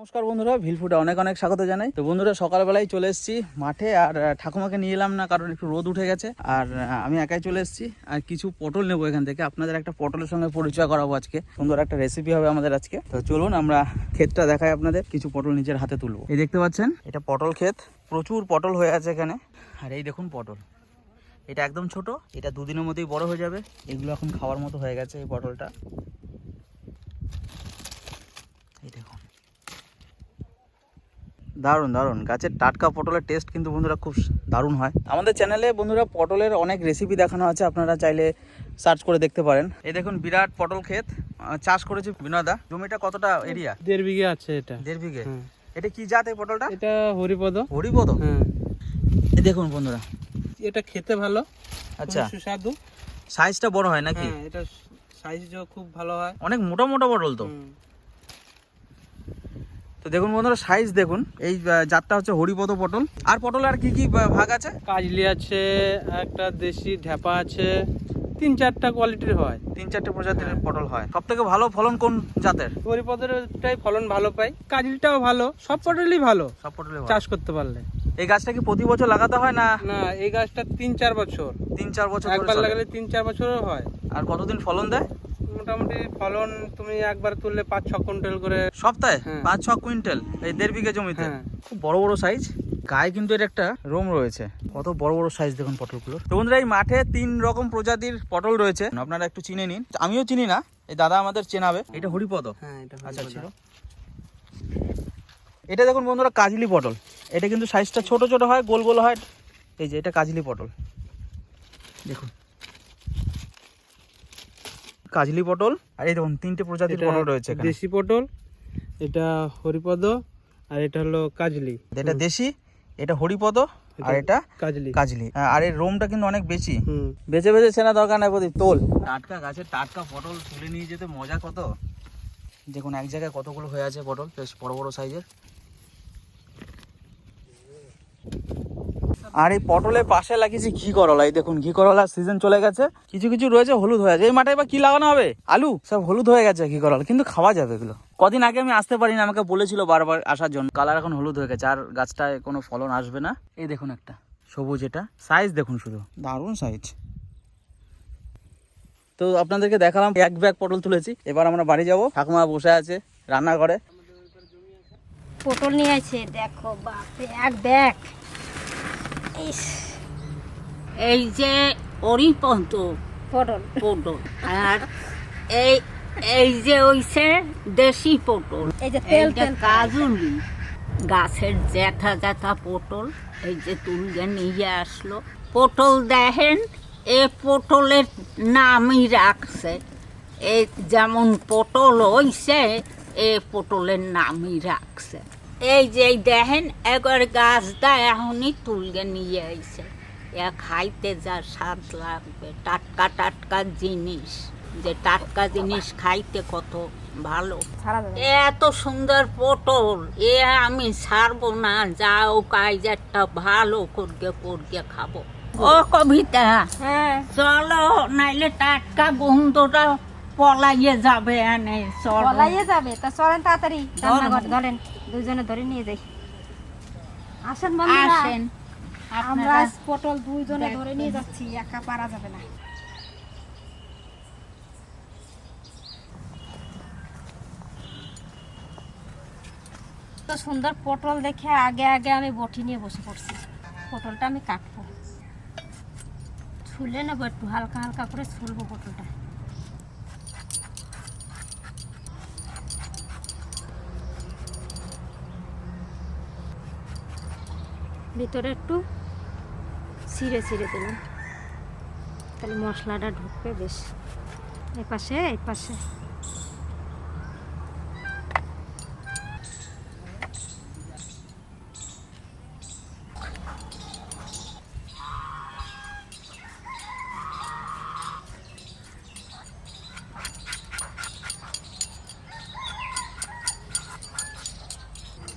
নমস্কার বন্ধুরা ভিলফুটে অনেক অনেক স্বাগত জানাই। তো বন্ধুরা, সকালবেলায় চলে এসেছি মাঠে, আর ঠাকুমাকে নিয়ে এলাম না, কারণ একটু রোদ উঠে গেছে। আর আমি একাই চলে এসেছি, আর কিছু পটল নেব এখান থেকে। আপনাদের একটা পটলের সঙ্গে পরিচয় করাবো আজকে। সুন্দর একটা রেসিপি হবে আমাদের আজকে। তো চলুন, আমরা ক্ষেতটা দেখাই আপনাদের। কিছু পটল নিজের হাতে তুলবো। এই দেখতে পাচ্ছেন, এটা পটল ক্ষেত। প্রচুর পটল হয়ে আছে এখানে। আর এই দেখুন পটল। এটা একদম ছোট, এটা দুদিনের মধ্যেই বড় হয়ে যাবে। এগুলো এখন খাওয়ার মতো হয়ে গেছে এই পটলটা এই দেখুন দারুণ দারুণ। গাছের টাটকা পটলের টেস্ট কিন্তু বন্ধুরা খুব দারুণ হয়। আমাদের চ্যানেলে বন্ধুরা পটলের অনেক রেসিপি দেখানো আছে আপনারা চাইলে সার্চ করে দেখতে পারেন। এই দেখুন বিরাট পটল ক্ষেত। চাষ করেছে বিনোদা। জমিটা কতটা এরিয়া দেড় বিঘে আছে এটা। দেড় বিঘে? হ্যাঁ। এটা কি জাত এই পটলটা? এটা হরিপদ। হরিপদ? হ্যাঁ। এই দেখুন বন্ধুরা। এটা খেতে ভালো। আচ্ছা। সুস্বাদু। সাইজটা বড় হয় নাকি? হ্যাঁ এটা সাইজও খুব ভালো হয়। অনেক মোটা মোটা পটল তো। তো দেখুন বন্ধুরা সাইজ দেখুন। এই জাতটা হচ্ছে হরিপদ পটল। আর পটল আর কি কি ভাগ আছে? কাজলি আছে একটা দেশি ঢ্যাপা আছে। তিন চারটা কোয়ালিটির হয়। তিন চারটে প্রজাতির পটল হয়। সব থেকে ভালো ফলন কোন জাতের? হরিপদেরটাই ফলন ভালো পাই। কাজলিটাও ভালো। সব পটলই ভালো। সব পটলে চাষ করতে পারলে। এই গাছটা কি প্রতি বছর লাগাতে হয় না? না এই গাছটা তিন চার বছর। তিন চার বছর একবার লাগালে তিন চার বছরও হয়। আর কতদিন ফলন দেয়? মোটামুটি ফলন তুমি একবার তুললে পাঁচ ছ কুইন্টাল করে। সপ্তাহে? হ্যাঁ। পাঁচ ছ কুইন্টাল এই দেড় বিঘে জমিতে? হ্যাঁ। খুব বড় বড় সাইজ গায়ে কিন্তু এর একটা রোম রয়েছে। কত বড় বড় সাইজ দেখুন পটলগুলো তো বন্ধুরা এই মাঠে তিন রকম প্রজাতির পটল রয়েছে। আপনারা একটু চিনে নিন। আমিও চিনি না এই দাদা আমাদের চেনাবে। এটা হরিপদ। হ্যাঁ এটা আচ্ছা ছিল। এটা দেখুন বন্ধুরা কাজলি পটল। এটা কিন্তু সাইজটা ছোট ছোট হয় গোল গোল হয়। এই যে এটা কাজলি পটল। দেখুন। কাজলি পটল। আর এই দেখুন তিনটে প্রজাতির পটল রয়েছে দেশি পটল এটা হরিপদ আর এটা হলো কাজলি। এটা দেশি এটা হরিপদ আর এটা কাজলি। কাজলি। আর এর রোমটা কিন্তু অনেক বেশি। বেছে বেছে চেনা দরকার নাই প্রদীপ তোল। টাটকা গাছের টাটকা পটল তুলে নিয়ে যেতে মজা কত? দেখুন এক জায়গায় কতগুলো হয়ে আছে পটল বেশ বড় বড় সাইজের। আর এই পটলের পাশে লাগিয়েছি ঘি করলা। এই দেখুন, ঘি করলার সিজন চলে গেছে। কিছু কিছু রয়েছে, হলুদ হয়ে আছে। এই মাঠে এবার কি লাগানো হবে? আলু? সব হলুদ হয়ে গেছে ঘি করলা। কিন্তু খাওয়া যাবে এগুলো। কদিন আগে আমি আসতে পারিনি, আমাকে বলেছিল বারবার আসার জন্য। কালার এখন হলুদ হয়ে গেছে, আর গাছটায় কোনো ফলন আসবে না। এই দেখুন একটা, সবুজ এটা। সাইজ দেখুন শুধু। দারুণ সাইজ তো আপনাদেরকে দেখালাম, এক ব্যাগ পটল তুলেছি। এবার আমরা বাড়ি যাব। ঠাকুমা বসে আছে রান্না করে পটল নিয়ে আছে, দেখো বাপরে, এক ব্যাগ এই যে অরিপন্ত পটল। পটল। আর এই এই যে ওইছে দেশি পটল। এই যে তেল এইটা কাজুলি গাছের জ্যাঠা জ্যাঠা পটল। এই যে তুলগে নিয়ে আসলো। পটল দেখেন এ পটলের নামই রাখছে। এই যেমন পটল হইছে এ পটলের নামই রাখছে। এই যে দেখেন একবার গাছটা এখনই তুলগে নিয়ে আইছে। এ খাইতে যা স্বাদ লাগবে টাটকা টাটকা জিনিস। যে টাটকা জিনিস খাইতে কত ভালো। এত সুন্দর পটল এ আমি ছাড়বো না যাও কাইজারটা ভালো করগে করগে খাব। ও কবিতা হ্যাঁ। চলো নাইলে টাটকা বন্ধুটা পলাইয়ে যাবে এনে চলো। পলাইয়ে যাবে? তা চলেন তাড়াতাড়ি। রান্নাঘর ধরো। ধরেন দুজনে ধরে নিয়ে যাই। আসেন বন্ধুরা আসেন। আমরা পটল দুইজনে ধরে নিয়ে যাচ্ছি একা পারা যাবে না। তো সুন্দর পটল দেখে আগে আগে আমি বটি নিয়ে বসে পড়ছি। পটলটা আমি কাটবো। ছুলে নেব একটু হালকা হালকা করে ছুলবো পটলটা। ভিতরে একটু ছিঁড়ে ছিঁড়ে দিলাম। তাহলে মশলাটা ঢুকবে বেশ। এপাশে পাশে এই পাশে এই এ সাজো এই দুইটা আবার বে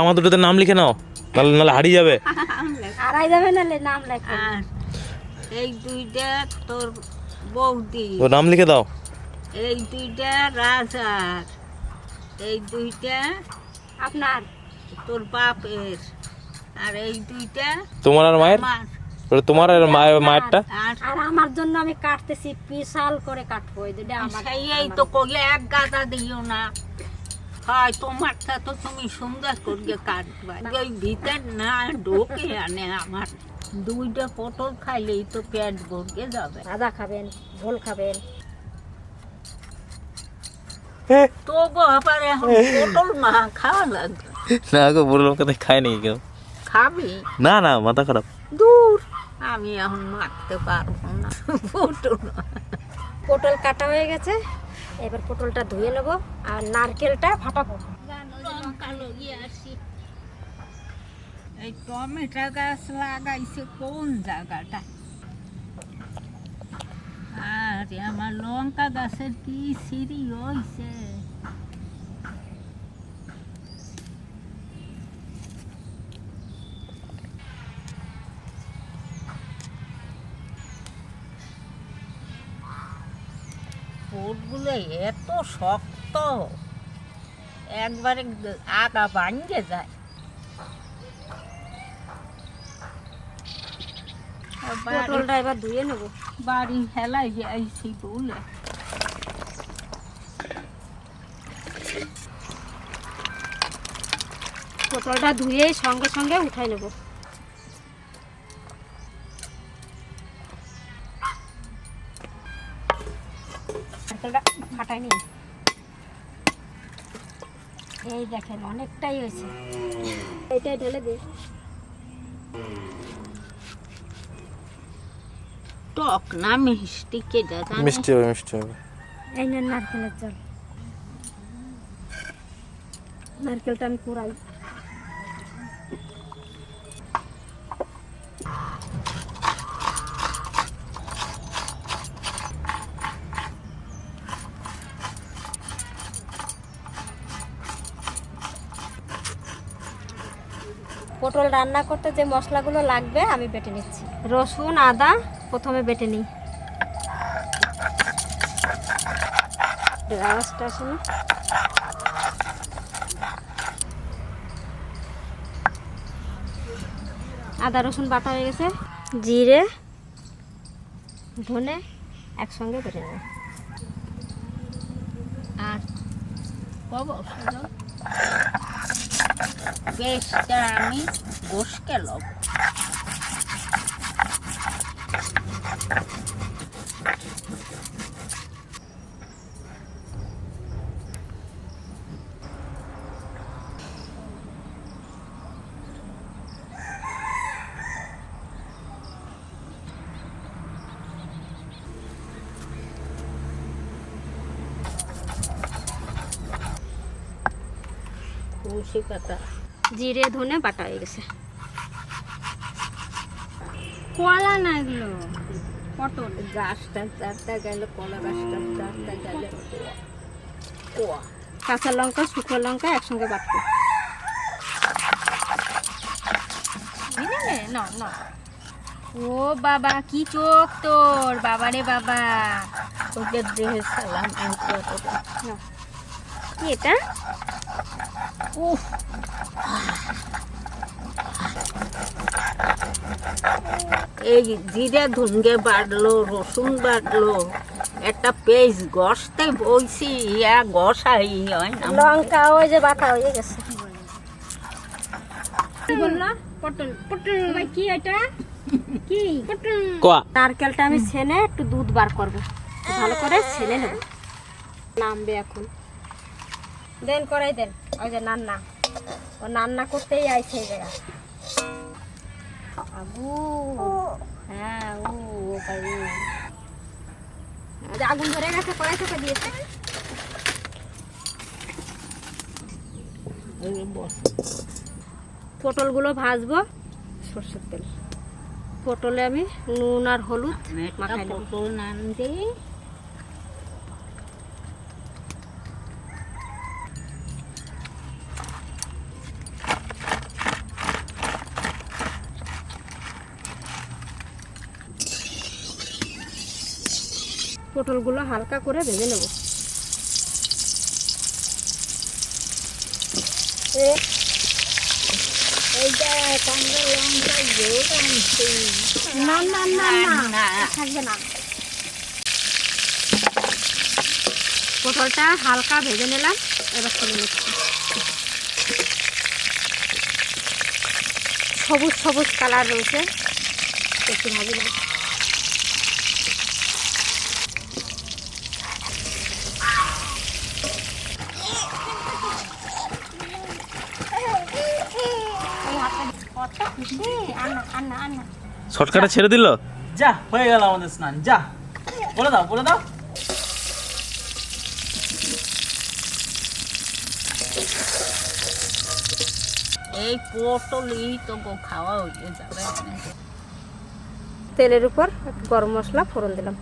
আমার দুটোতে নাম লিখে নাও নাহলে নাহলে হারিয়ে যাবে। আড়াই যাবে নাহলে নাম লেখা। এই দুইটা তোর বৌদি। ও নাম লিখে দাও। এই দুইটা রাজার এই দুইটা আপনার। তোর বাপের আর এই দুইটা তোমার আর মায়ের? ওটা তোমার আর মায়ের মায়েরটা? আর আমার জন্য আমি কাটতেছি বিশাল করে কাটবো এই দুটো আমার এই তো কইলে এক গাদা দিও না। হয় তোমারটা তো তুমি সুন্দর করে কাটবা। ওই ভিতর না ঢোকে আনে আমার। দুইটা পটল খাইলেই তো পেট ভরকে যাবে। সাদা খাবেন ঝোল খাবেন। তো গো আবার এখন পটল মা খাওয়া লাগবে। না গো বুড়ো লোক খায় নাকি কেউ। খাবি? না না মাথা খারাপ। দূর। আমি এখন মারতে পারব না পটল। পটল কাটা হয়ে গেছে? এবার পটলটা ধুয়ে নেব আর নারকেলটা ফাটাবো এই টমেটো গাছ লাগাইছে কোন জায়গাটা? আরে, আমার লঙ্কা গাছের কি সিঁড়ি হইছে? ফুটগুলো এত শক্ত। একবারে আগা ভাঙ্গে যায়। পটলটা এবার ধুয়ে নেব। বাড়ি হেলাই যাইছি বলে। পটলটা ধুয়ে সঙ্গে সঙ্গে উঠাই নেব। ফাটাইনি এই দেখেন অনেকটাই হয়েছে। এটাই ঢেলে দিই টক না মিষ্টি কে দাদা মিষ্টি হবে মিষ্টি হবে। এই নেন নারকেলের জল নারকেলটা আমি কুড়াই। পটল রান্না করতে যে মশলাগুলো লাগবে, আমি বেটে নিচ্ছি। রসুন, আদা, প্রথমে বেটে নিই। আদা, রসুন বাটা হয়ে গেছে। জিরে, ধনে একসঙ্গে বেটে নেব আর কব পেস্টটা আমি বসকে লব। খুশি পাতা জিরে ধনে বাটা হয়ে গেছে। কলা না এগুলো? পটল। গাছটা চারটা গেলে কলা গাছটা চারটা গেলে। কাঁচা লঙ্কা শুকনো লঙ্কা একসঙ্গে বাটবো। না? না ও বাবা কি চোখ তোর? বাবা রে বাবা। ওদের দেহে সালাম কি এটা? উফ এই জিরে ধুনগে বাড়লো রসুন বাড়লো একটা পেজ গসতে বইছি ইয়া গসাই হয় না। লঙ্কা ওই যে বাটা হয়ে গেছে। কি বলল? পটল পটল ভাই কি এটা? কি? পটল। কোয়া? নারকেলটা আমি ছেনে একটু দুধ বার করব। ভালো করে ছেনে নেব। নামবে এখন। দেন করাই দেন। ওই যে নান্না। ও নান্না করতেই আইছে এই জায়গা আবু। হ্যাঁ ও ও ও। আগুন ধরে গেছে কড়াই থেকে দিয়েছে। পটলগুলো ভাজবো সর্ষের তেল। পটলে আমি নুন আর হলুদ মাখাই পটল নান দিয়ে পটলগুলো হালকা করে ভেজে নেব। পটলটা হালকা ভেজে নিলাম এবার সবুজ সবুজ কালার রয়েছে। একটু ভাবি না শর্টকাটে ছেড়ে দিল? যা হয়ে গেল আমাদের স্নান যা। বলে দাও বলে দাও। এই পটলই তো গো খাওয়া হয়ে যাবে। তেলের উপর একটু গরম মশলা ফোড়ন দিলাম।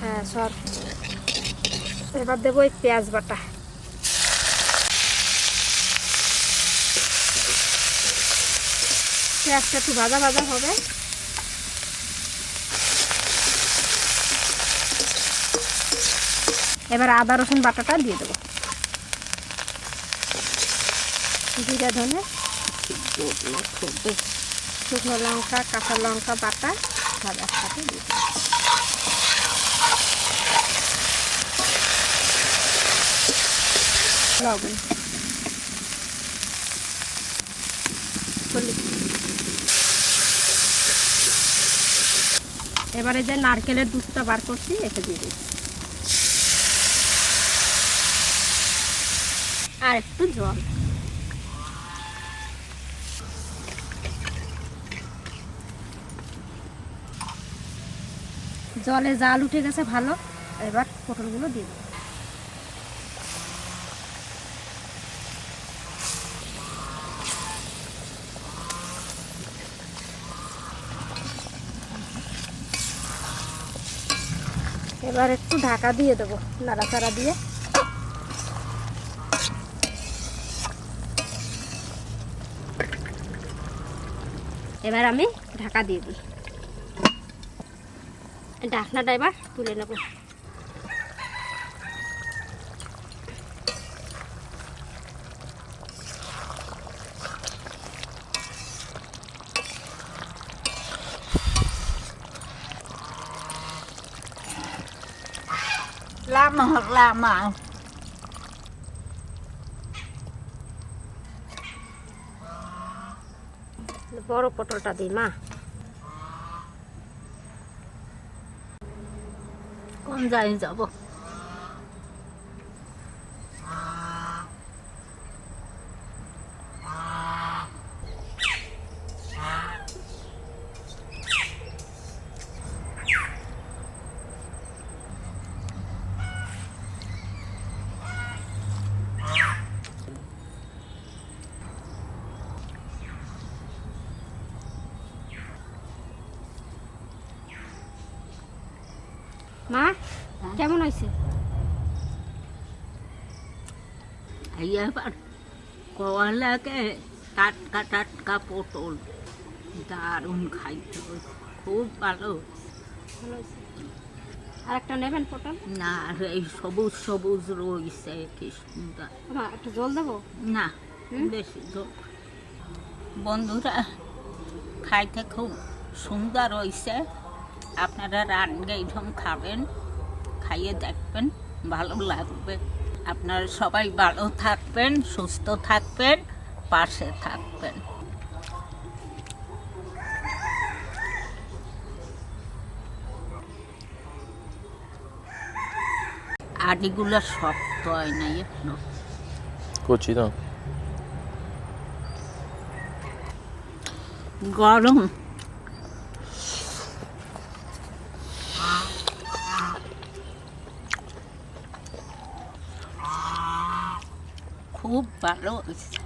হ্যাঁ সব। এবার দেবো এই পেঁয়াজ বাটা। পেঁয়াজটা একটু ভাজা ভাজা হবে। এবার আদা, রসুন বাটাটা দিয়ে দেবো। জিরা, ধনে, শুকনো লঙ্কা, কাঁচা লঙ্কা বাটা সব একসাথে দিয়ে। লবণ। এবারে যে নারকেলের দুধটা বার করছি এসে দিয়ে দিচ্ছি। আর একটু জল। জলে জাল উঠে গেছে ভালো, এবার পটলগুলো দিয়ে দেবো এবার একটু ঢাকা দিয়ে দেবো, নাড়াচাড়া দিয়ে। এবার আমি ঢাকা দিয়ে দিই। ঢাকনাটা এবার তুলে নেব। লামা লামা বড় পটলটা দিই মা কোন যাই যাব মা কেমন হয়েছে? কয়া টাটকা টাটকা পটল দারুণ খাইতে খুব ভালো আর একটা নেবেন পটল? না এই সবুজ সবুজ রয়েছে কি সুন্দর। একটু জল দেবো? না বেশি জল। বন্ধুরা খাইতে খুব সুন্দর হয়েছে। আপনারা রান্না এইরকম খাবেন খাইয়ে দেখবেন ভালো লাগবে। আপনারা সবাই ভালো থাকবেন সুস্থ থাকবেন পাশে থাকবেন। আডিগুলো শক্ত হয় না এখনও তো। গরম খুব ভালো হয়েছে